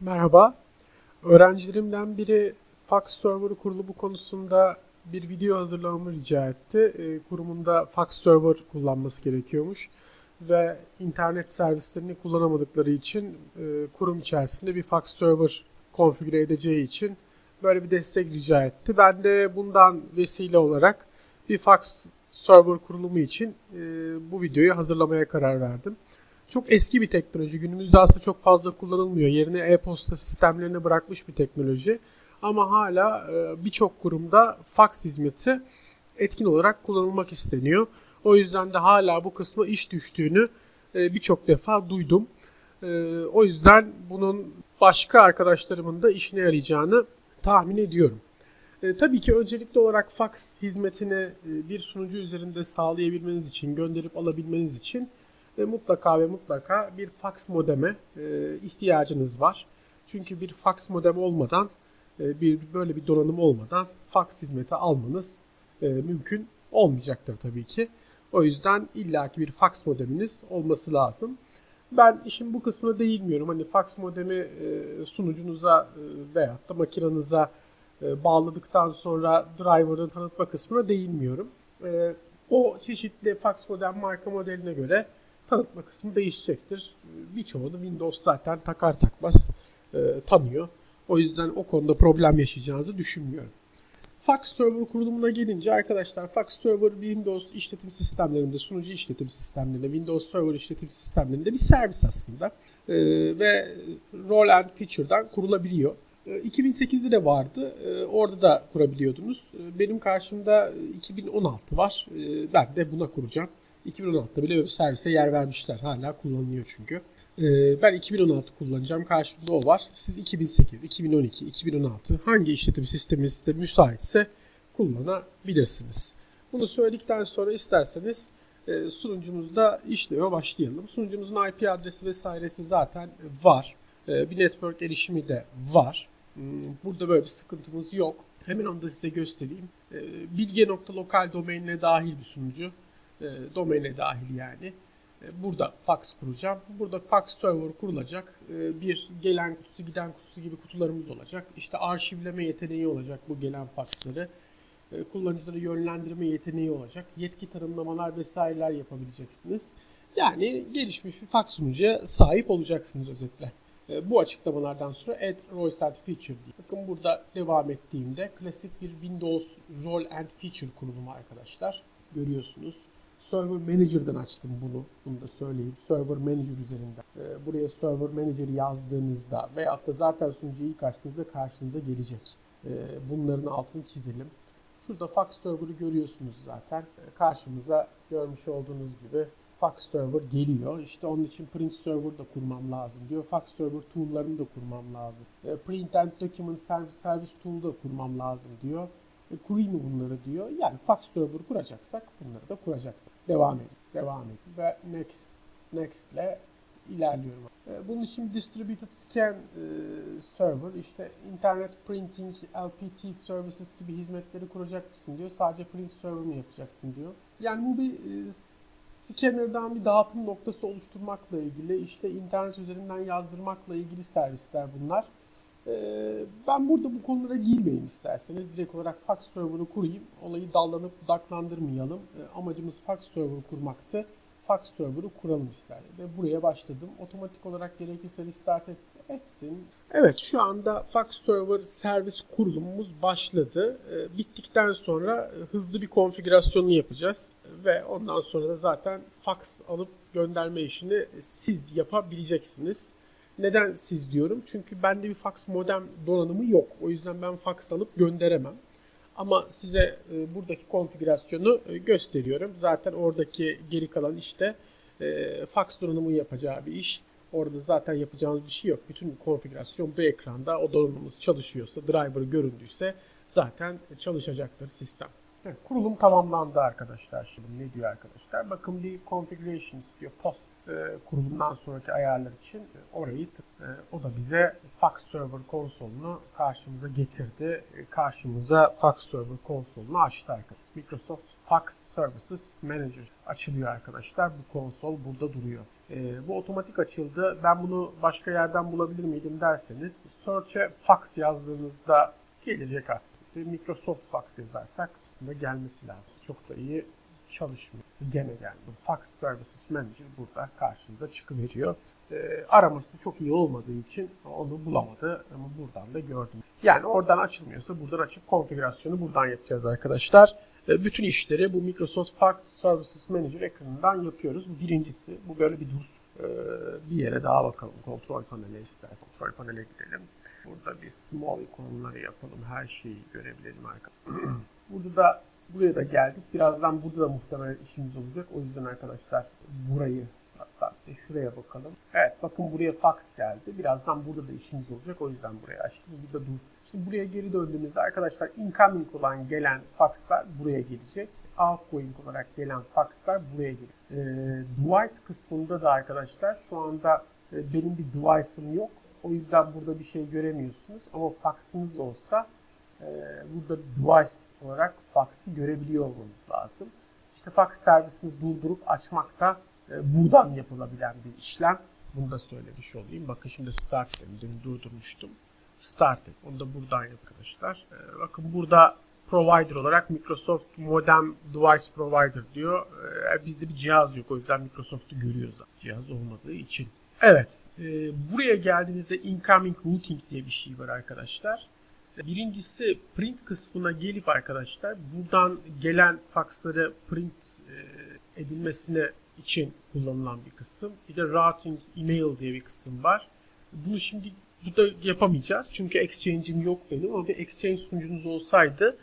Merhaba. Öğrencilerimden biri fax server kurulumu konusunda bir video hazırlamamı rica etti. E, kurumunda fax server kullanması gerekiyormuş ve internet servislerini kullanamadıkları için e, kurum içerisinde bir fax server konfigüre edeceği için böyle bir destek rica etti. Ben de bundan vesile olarak bir fax server kurulumu için e, bu videoyu hazırlamaya karar verdim. Çok eski bir teknoloji. Günümüzde aslında çok fazla kullanılmıyor. Yerine e-posta sistemlerine bırakmış bir teknoloji. Ama hala e, birçok kurumda fax hizmeti etkin olarak kullanılmak isteniyor. O yüzden de hala bu kısma iş düştüğünü e, birçok defa duydum. E, o yüzden bunun başka arkadaşlarımın da işine yarayacağını tahmin ediyorum. Tabii ki öncelikli olarak fax hizmetini bir sunucu üzerinde sağlayabilmeniz için, gönderip alabilmeniz için ve mutlaka ve mutlaka bir fax modeme e, ihtiyacınız var. Çünkü bir fax modem olmadan, e, bir böyle bir donanım olmadan fax hizmeti almanız e, mümkün olmayacaktır tabii ki. O yüzden illaki bir fax modeminiz olması lazım. Ben işin bu kısmına değinmiyorum. Hani fax modemi sunucunuza e, veyahut da makinenize bağladıktan sonra driver'ı tanıtma kısmına değinmiyorum. O çeşitli fax modem marka modeline göre tanıtma kısmı değişecektir. Birçoğunu Windows zaten takar takmaz e, tanıyor. O yüzden o konuda problem yaşayacağınızı düşünmüyorum. Fax server kurulumuna gelince arkadaşlar Fax server Windows işletim sistemlerinde, sunucu işletim sistemlerinde, Windows Server işletim sistemlerinde bir servis aslında. E, ve role and feature'dan kurulabiliyor. 2008'de de vardı. E, orada da kurabiliyordunuz. Benim karşımda 2016 var. Ben de buna kuracağım. 2016'da bile bir servise yer vermişler. Hala kullanılıyor çünkü. Ee, ben 2016 kullanacağım. Karşımda o var. Siz 2008, 2012, 2016 hangi işletim sistemi size müsaitse kullanabilirsiniz. Bunu söyledikten sonra isterseniz e, sunucumuzda işleme başlayalım. Sunucumuzun IP adresi vesairesi zaten var. E, bir network erişimi de var. Hmm, burada böyle bir sıkıntımız yok. Hemen onu da size göstereyim. E, bilge.lokal domainine dahil bir sunucu e, domaine dahil yani. E, burada fax kuracağım. Burada fax server kurulacak. E, bir gelen kutusu giden kutusu gibi kutularımız olacak. İşte arşivleme yeteneği olacak bu gelen faxları. E, kullanıcıları yönlendirme yeteneği olacak. Yetki tanımlamalar vesaireler yapabileceksiniz. Yani gelişmiş bir fax sunucuya sahip olacaksınız özetle. E, bu açıklamalardan sonra add role set feature diye. Bakın burada devam ettiğimde klasik bir Windows role and feature kurulumu arkadaşlar. Görüyorsunuz. Server Manager'dan açtım bunu. Bunu da söyleyeyim. Server Manager üzerinden. Ee, buraya Server Manager yazdığınızda veyahut da zaten sunucuyu ilk açtığınızda karşınıza gelecek. Ee, bunların altını çizelim. Şurada Fax Server'ı görüyorsunuz zaten. Ee, karşımıza görmüş olduğunuz gibi Fax Server geliyor. İşte onun için Print Server da kurmam lazım diyor. Fax Server tool'larını da kurmam lazım. Print and Document Service Service Tool'u da kurmam lazım diyor. E, kurayım mı bunları diyor. Yani fax server kuracaksak bunları da kuracaksak. Devam edin. Devam edin. Ve next next ile ilerliyorum. E, bunun için distributed scan e, server, işte internet printing, LPT services gibi hizmetleri kuracak mısın diyor. Sadece print server mi yapacaksın diyor. Yani bu bir e, scanner'dan bir dağıtım noktası oluşturmakla ilgili, işte internet üzerinden yazdırmakla ilgili servisler bunlar. Ee, ben burada bu konulara girmeyin isterseniz. Direkt olarak fax server'ı kurayım. Olayı dallanıp budaklandırmayalım. Ee, amacımız fax server kurmaktı. Fax server'ı kuralım ister. Ve buraya başladım. Otomatik olarak gerekirse restart etsin. Evet şu anda fax server servis kurulumumuz başladı. Ee, bittikten sonra e, hızlı bir konfigürasyonunu yapacağız. Ve ondan sonra da zaten fax alıp gönderme işini siz yapabileceksiniz. Neden siz diyorum? Çünkü bende bir fax modem donanımı yok. O yüzden ben fax alıp gönderemem. Ama size e, buradaki konfigürasyonu e, gösteriyorum. Zaten oradaki geri kalan işte e, fax donanımı yapacağı bir iş. Orada zaten yapacağınız bir şey yok. Bütün konfigürasyon bu ekranda. O donanımımız çalışıyorsa, driver göründüyse zaten çalışacaktır sistem. Evet, kurulum tamamlandı arkadaşlar. Şimdi ne diyor arkadaşlar? Bakın bir configuration istiyor. Post e, kurulumdan sonraki ayarlar için e, orayı e, o da bize Fax Server konsolunu karşımıza getirdi. Karşımıza Fax Server konsolunu açtı arkadaşlar. Microsoft Fax Services Manager açılıyor arkadaşlar. Bu konsol burada duruyor. Bu otomatik açıldı. Ben bunu başka yerden bulabilir miydim derseniz search'e fax yazdığınızda gelecek aslında. Microsoft Fax yazarsak aslında gelmesi lazım. Çok da iyi çalışmıyor. Gene geldi. Fax Services Manager burada karşınıza çıkıveriyor. Ee, araması çok iyi olmadığı için onu bulamadı ama buradan da gördüm. Yani oradan açılmıyorsa buradan açıp konfigürasyonu buradan yapacağız arkadaşlar. Ee, bütün işleri bu Microsoft Fax Services Manager ekranından yapıyoruz. Bu birincisi. Bu böyle bir dursun. Ee, bir yere daha bakalım. Kontrol paneli istersen. Kontrol panele gidelim. Burada bir small ikonları yapalım. Her şeyi görebilelim arkadaşlar. burada da buraya da geldik. Birazdan burada da muhtemelen işimiz olacak. O yüzden arkadaşlar burayı hatta bir şuraya bakalım. Evet bakın buraya fax geldi. Birazdan burada da işimiz olacak. O yüzden buraya açtım. Burada dursun. Şimdi buraya geri döndüğümüzde arkadaşlar incoming olan gelen faxlar buraya gelecek. Outgoing olarak gelen faxlar buraya gelecek. Ee, device kısmında da arkadaşlar şu anda e, benim bir device'ım yok. O yüzden burada bir şey göremiyorsunuz. Ama faxınız olsa e, burada device olarak faxı görebiliyor olmanız lazım. İşte fax servisini durdurup açmak da e, buradan yapılabilen bir işlem. Bunu da söylemiş olayım. Bakın şimdi start dedim. Durdurmuştum. Start et. Onu da buradan arkadaşlar. E, bakın burada provider olarak Microsoft Modem Device Provider diyor. E, bizde bir cihaz yok. O yüzden Microsoft'u görüyoruz. Cihaz olmadığı için. Evet. buraya geldiğinizde incoming routing diye bir şey var arkadaşlar. Birincisi print kısmına gelip arkadaşlar buradan gelen faksları print e, edilmesine için kullanılan bir kısım. Bir de routing email diye bir kısım var. Bunu şimdi burada yapamayacağız. Çünkü Exchange'im yok benim ama bir Exchange sunucunuz olsaydı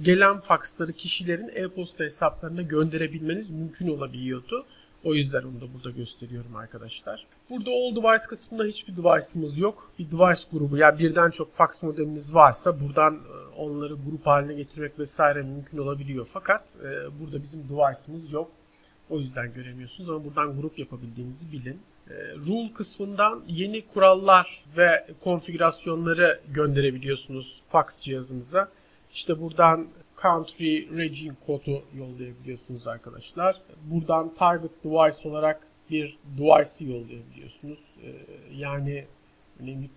gelen faksları kişilerin e-posta hesaplarına gönderebilmeniz mümkün olabiliyordu. O yüzden onu da burada gösteriyorum arkadaşlar. Burada all device kısmında hiçbir device'ımız yok. Bir device grubu yani birden çok fax modeminiz varsa buradan e, onları grup haline getirmek vesaire mümkün olabiliyor. Fakat e, burada bizim device'ımız yok. O yüzden göremiyorsunuz ama buradan grup yapabildiğinizi bilin. E, rule kısmından yeni kurallar ve konfigürasyonları gönderebiliyorsunuz fax cihazınıza. İşte buradan country region kodu yollayabiliyorsunuz arkadaşlar. Buradan target device olarak bir device'ı yollayabiliyorsunuz. Ee, yani bir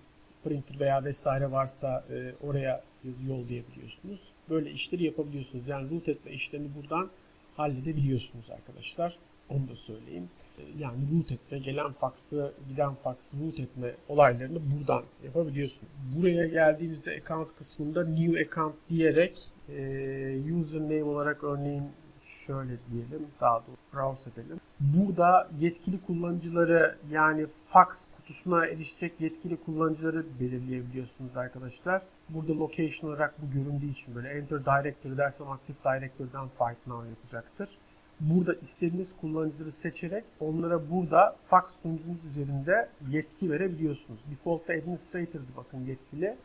printer veya vesaire varsa e, oraya yollayabiliyorsunuz. Böyle işleri yapabiliyorsunuz. Yani root etme işlerini buradan halledebiliyorsunuz arkadaşlar. Onu da söyleyeyim. Ee, Yani root etme, gelen faksı, giden faksı root etme olaylarını buradan yapabiliyorsunuz. Buraya geldiğinizde account kısmında new account diyerek e, username olarak örneğin şöyle diyelim daha doğrusu browse edelim. Burada yetkili kullanıcıları yani fax kutusuna erişecek yetkili kullanıcıları belirleyebiliyorsunuz arkadaşlar. Burada location olarak bu göründüğü için böyle enter directory dersem Active Directory'den find now yapacaktır. Burada istediğiniz kullanıcıları seçerek onlara burada fax sunucunuz üzerinde yetki verebiliyorsunuz. Default'ta administrator'dı bakın yetkili.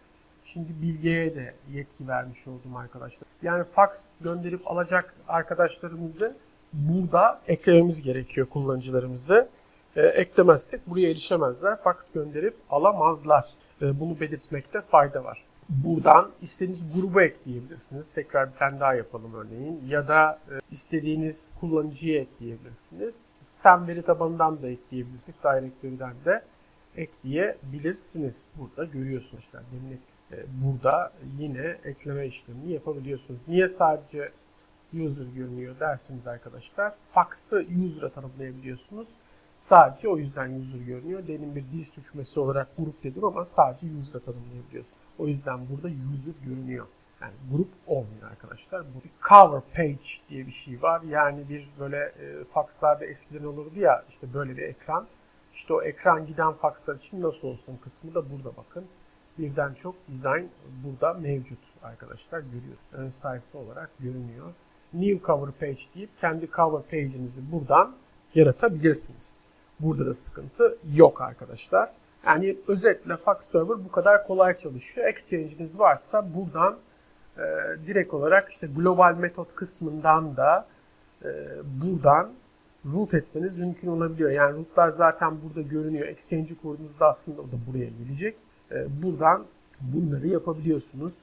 Şimdi bilgiye de yetki vermiş oldum arkadaşlar. Yani fax gönderip alacak arkadaşlarımızı burada eklememiz gerekiyor kullanıcılarımızı. E, eklemezsek buraya erişemezler. Fax gönderip alamazlar. E, bunu belirtmekte fayda var. Buradan istediğiniz grubu ekleyebilirsiniz. Tekrar bir tane daha yapalım örneğin. Ya da e, istediğiniz kullanıcıyı ekleyebilirsiniz. Sen veri tabanından da ekleyebilirsiniz. Directory'den de ekleyebilirsiniz. Burada görüyorsunuz işte demin e, burada yine ekleme işlemini yapabiliyorsunuz. Niye sadece user görünüyor dersiniz arkadaşlar. Fax'ı user'a tanımlayabiliyorsunuz. Sadece o yüzden user görünüyor. Demin bir dil sürçmesi olarak grup dedim ama sadece user'a tanımlayabiliyorsun. O yüzden burada user görünüyor. Yani grup olmuyor arkadaşlar. Bu cover page diye bir şey var. Yani bir böyle e, faxlarda eskiden olurdu ya işte böyle bir ekran. İşte o ekran giden fakslar için nasıl olsun kısmı da burada bakın. Birden çok design burada mevcut arkadaşlar görüyor. Ön sayfa olarak görünüyor. New cover page deyip kendi cover page'inizi buradan yaratabilirsiniz. Burada da sıkıntı yok arkadaşlar. Yani özetle Fax Server bu kadar kolay çalışıyor. Exchange'iniz varsa buradan e, direkt olarak işte global metot kısmından da e, buradan root etmeniz mümkün olabiliyor. Yani rootlar zaten burada görünüyor. Exchange'i kurduğunuzda aslında o da buraya gelecek. E, buradan bunları yapabiliyorsunuz.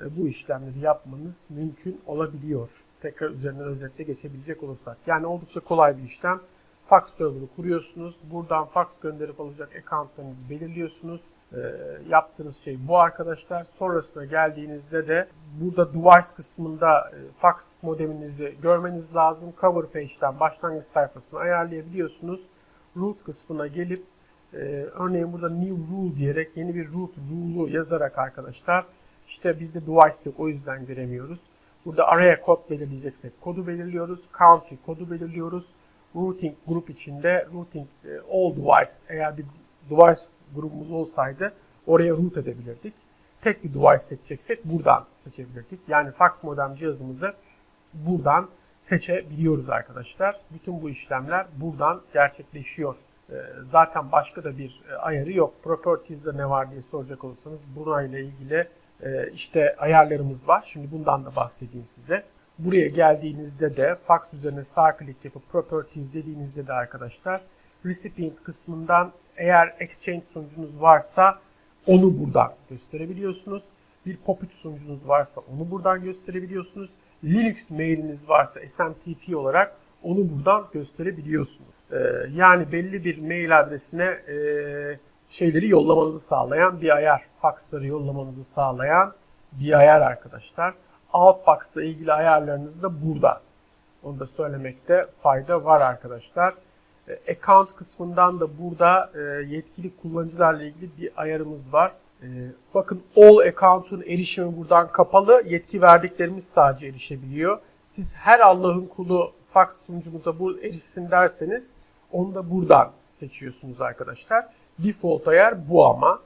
E, bu işlemleri yapmanız mümkün olabiliyor. Tekrar üzerinden özetle geçebilecek olursak. Yani oldukça kolay bir işlem. Fax server'ı kuruyorsunuz. Buradan fax gönderip alacak accountlarınızı belirliyorsunuz. E, yaptığınız şey bu arkadaşlar. Sonrasına geldiğinizde de burada device kısmında e, fax modeminizi görmeniz lazım. Cover page'den başlangıç sayfasını ayarlayabiliyorsunuz. Root kısmına gelip e, örneğin burada new rule diyerek yeni bir root rule'u yazarak arkadaşlar işte bizde device yok o yüzden göremiyoruz. Burada araya kod belirleyeceksek kodu belirliyoruz. Country kodu belirliyoruz. Routing grup içinde routing e, all device eğer bir device grubumuz olsaydı oraya root edebilirdik. Tek bir device seçeceksek buradan seçebilirdik. Yani fax modem cihazımızı buradan seçebiliyoruz arkadaşlar. Bütün bu işlemler buradan gerçekleşiyor. E, Zaten başka da bir e, ayarı yok. Properties'de ne var diye soracak olursanız bununla ilgili e, işte ayarlarımız var. Şimdi bundan da bahsedeyim size. Buraya geldiğinizde de fax üzerine sağ klik yapıp Properties dediğinizde de arkadaşlar Recipient kısmından eğer Exchange sunucunuz varsa onu buradan gösterebiliyorsunuz. Bir POP3 sunucunuz varsa onu buradan gösterebiliyorsunuz. Linux mailiniz varsa SMTP olarak onu buradan gösterebiliyorsunuz. Ee, yani belli bir mail adresine e, şeyleri yollamanızı sağlayan bir ayar. Faxları yollamanızı sağlayan bir ayar arkadaşlar. Outbox'la ilgili ayarlarınız da burada. Onu da söylemekte fayda var arkadaşlar. E, Account kısmından da burada e, yetkili kullanıcılarla ilgili bir ayarımız var. E, Bakın all account'un erişimi buradan kapalı. Yetki verdiklerimiz sadece erişebiliyor. Siz her Allah'ın kulu fax sunucumuza bu erişsin derseniz onu da buradan seçiyorsunuz arkadaşlar. Default ayar bu ama.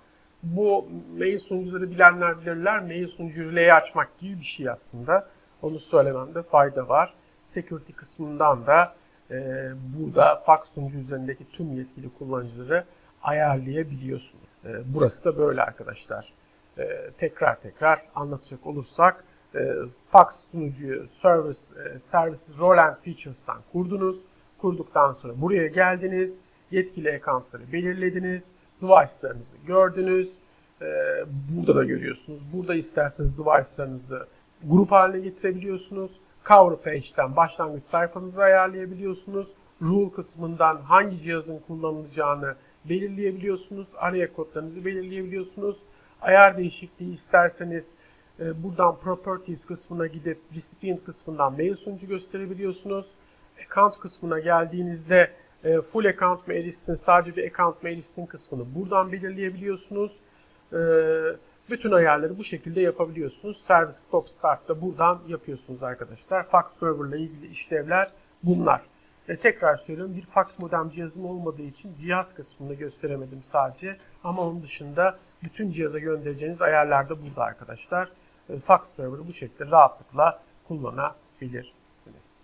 Bu mail sunucuları bilenler bilirler. Mail sunucu relay'i açmak gibi bir şey aslında. Onu söylememde fayda var. Security kısmından da e, burada fax sunucu üzerindeki tüm yetkili kullanıcıları ayarlayabiliyorsunuz. E, burası da böyle arkadaşlar. E, tekrar tekrar anlatacak olursak e, fax sunucuyu service, e, service role and features'tan kurdunuz. Kurduktan sonra buraya geldiniz. Yetkili accountları belirlediniz. Device'larınızı gördünüz. E, burada da görüyorsunuz. Burada isterseniz device'larınızı grup haline getirebiliyorsunuz. Cover page'den başlangıç sayfanızı ayarlayabiliyorsunuz. Rule kısmından hangi cihazın kullanılacağını belirleyebiliyorsunuz. Araya kodlarınızı belirleyebiliyorsunuz. Ayar değişikliği isterseniz e, buradan Properties kısmına gidip Recipient kısmından mail sunucu gösterebiliyorsunuz. Account kısmına geldiğinizde e, full account mı erişsin, sadece bir account mı erişsin kısmını buradan belirleyebiliyorsunuz. E, bütün ayarları bu şekilde yapabiliyorsunuz. Service Stop Start da buradan yapıyorsunuz arkadaşlar. Fax Server ile ilgili işlevler bunlar. E, tekrar söylüyorum bir fax modem cihazım olmadığı için cihaz kısmını gösteremedim sadece. Ama onun dışında bütün cihaza göndereceğiniz ayarlar da burada arkadaşlar. E, fax Server'ı bu şekilde rahatlıkla kullanabilirsiniz.